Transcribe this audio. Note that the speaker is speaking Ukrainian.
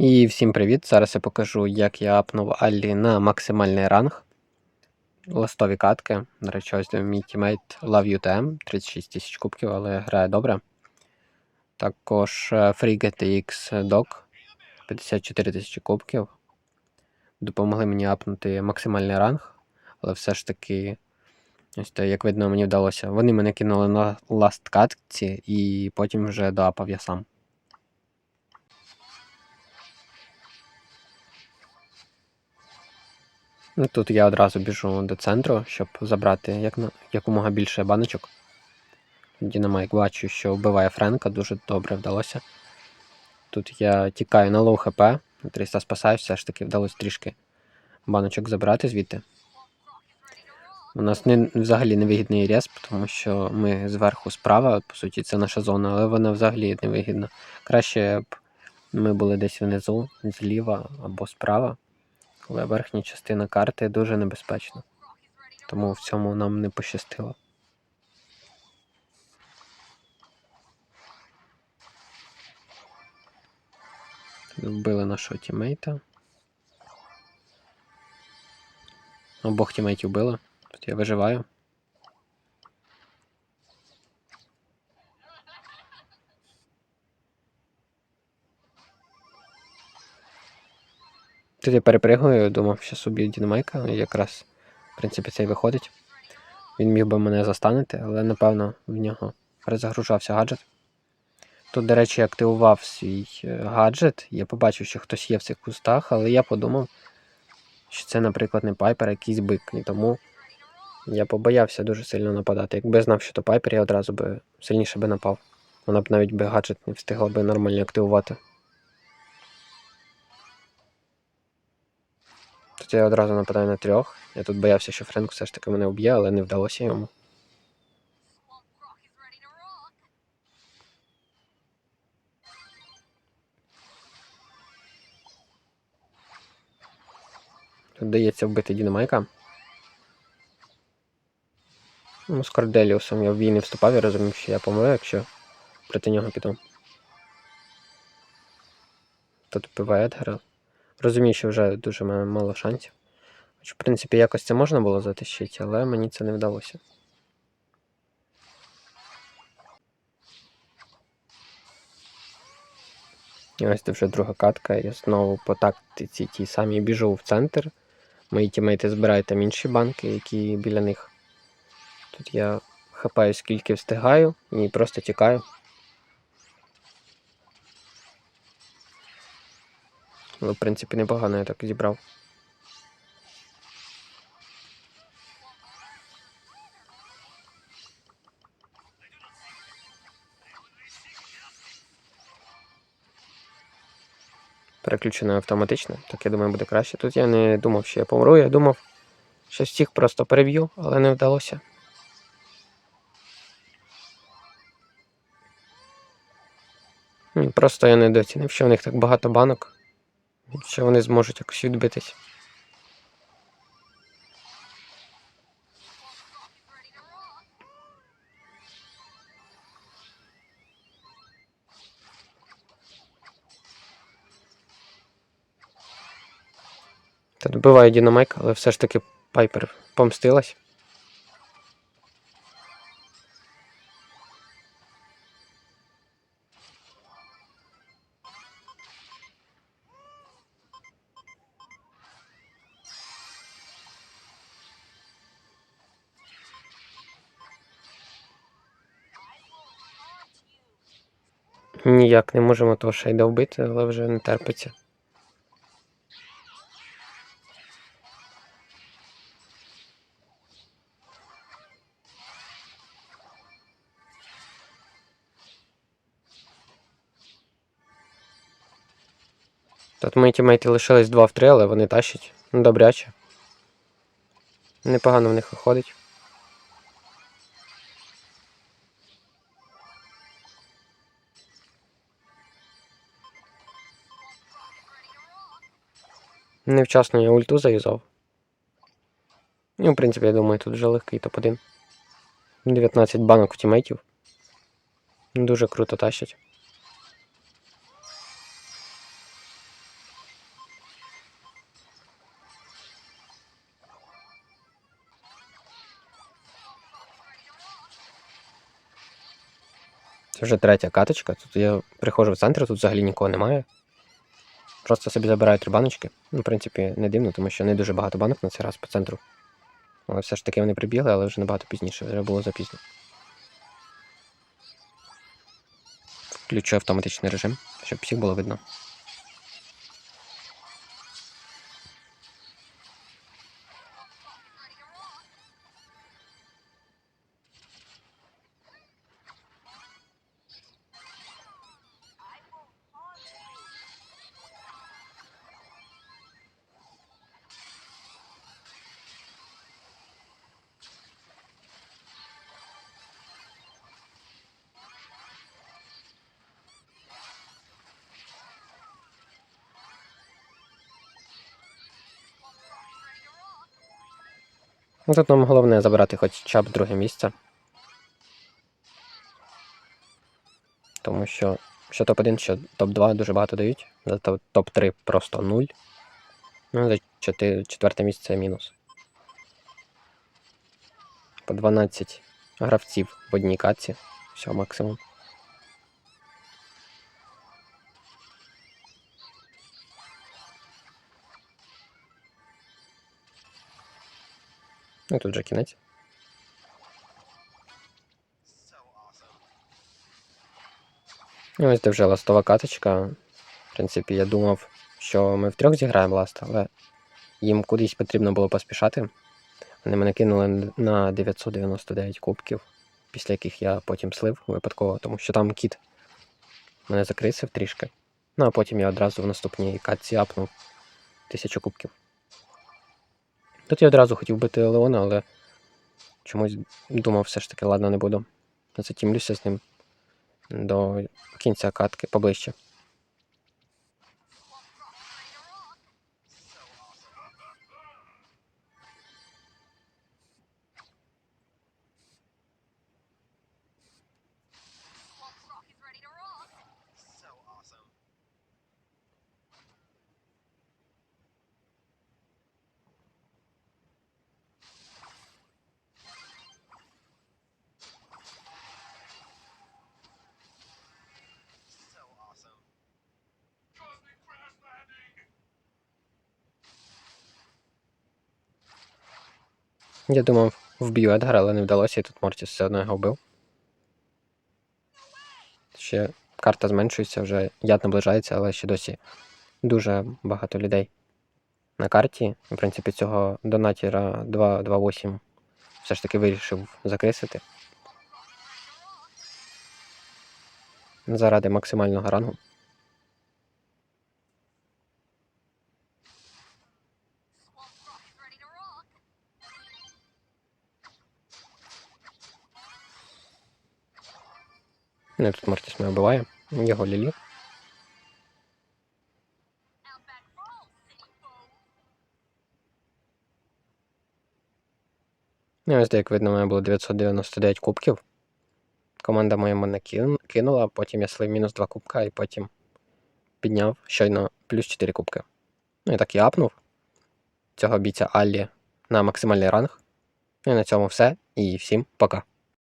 І всім привіт! Зараз я покажу, як я апнув Аллі на максимальний ранг. Ластові катки. До речі, ось мій тімейт Love UTM, 36 тисяч кубків, але грає добре. Також е, Free GTX Dog 54 тисячі кубків. Допомогли мені апнути максимальний ранг, але все ж таки, ось то, як видно, мені вдалося. Вони мене кинули на ласт катці і потім вже доапав я сам. Тут я одразу біжу до центру, щоб забрати як на, якомога більше баночок. Дінамайк бачу, що вбиває Френка, дуже добре вдалося. Тут я тікаю на лоу хп, на 300 спасаюсь, все ж таки вдалося трішки баночок забрати звідти. У нас не, взагалі невигідний респ, тому що ми зверху справа, по суті, це наша зона, але вона взагалі невигідна. Краще б ми були десь внизу, зліва або справа але верхня частина карти дуже небезпечна. Тому в цьому нам не пощастило. Вбили нашого тімейта. Обох тімейтів вбили. Тут я виживаю. Тут я перепригую, думав, що собі Дінамайка, і якраз, в принципі, це й виходить. Він міг би мене застанити, але напевно в нього перезагружався гаджет. Тут, до речі, активував свій е, гаджет. Я побачив, що хтось є в цих кустах, але я подумав, що це, наприклад, не пайпер, а якийсь бик. І тому я побоявся дуже сильно нападати. Якби знав, що то пайпер, я одразу би сильніше би напав. Вона б навіть би гаджет не встигла би нормально активувати. Тут я одразу нападаю на трьох. Я тут боявся, що Френк все ж таки мене вб'є, але не вдалося йому. Тут вдається вбити Дінамайка. Ну, з Корделіусом я в бій не вступав, я розумів, що я помру, якщо проти нього піду. Тут вбиває Едгара. Розумію, що вже дуже мало шансів. Хоч, в принципі, якось це можна було затащити, але мені це не вдалося. І ось це вже друга катка. Я знову по тактиці тій самій біжу в центр. Мої тімейти збирають там інші банки, які біля них. Тут я хапаю скільки встигаю і просто тікаю. Але, в принципі, непогано я так зібрав. Переключено автоматично, так я думаю, буде краще. Тут я не думав, що я помру, я думав, що всіх просто переб'ю, але не вдалося. Просто я недооцінив, що в них так багато банок що вони зможуть якось відбитись. Та добиває Дінамайк, але все ж таки Пайпер помстилась. Ніяк не можемо того шейда вбити, але вже не терпиться. Тут мої тімейти лишились 2 в 3, але вони тащать. Ну, добряче. Непогано в них виходить. Невчасно я ульту заюзав. Ну, в принципі, я думаю, тут вже легкий топ-1. 19 банок в тімейтів. Дуже круто тащать. Це вже третя каточка. Тут я приходжу в центр, тут взагалі нікого немає. Просто собі забирають три баночки. Ну, в принципі, не дивно, тому що не дуже багато банок на цей раз по центру. Але все ж таки вони прибігли, але вже набагато пізніше, вже було запізно. Включу автоматичний режим, щоб всіх було видно. Тут нам головне забрати хоча б друге місце. Тому що що топ-1, що топ-2 дуже багато дають. зато топ-3 просто 0. Ну, за четверте місце мінус. По 12 гравців в одній катці. Все, максимум. Ну, тут вже кінець. Ну, ось де вже ластова каточка. В принципі, я думав, що ми втрьох зіграємо ласт, але їм кудись потрібно було поспішати. Вони мене кинули на 999 кубків, після яких я потім слив випадково, тому що там кіт мене закрисив трішки. Ну а потім я одразу в наступній катці апнув 1000 кубків. Тут я одразу хотів бити Леона, але чомусь думав, все ж таки, ладно, не буду. Затімлюся з ним до кінця катки поближче. Я думав, вб'ю Едгара, але не вдалося, і тут Мортіс все одно його вбив. Ще карта зменшується, вже яд наближається, але ще досі дуже багато людей на карті. В принципі, цього донатіра 228 все ж таки вирішив закрисити. Заради максимального рангу. Ну, тут Мортіс мене вбиває. Його лілі. Ну, ось, як видно, у мене було 999 кубків. Команда моя мене кинула, потім я слив мінус 2 кубка і потім підняв щойно плюс 4 кубки. Ну і так я апнув цього бійця Аллі на максимальний ранг. Ну і на цьому все. І всім пока.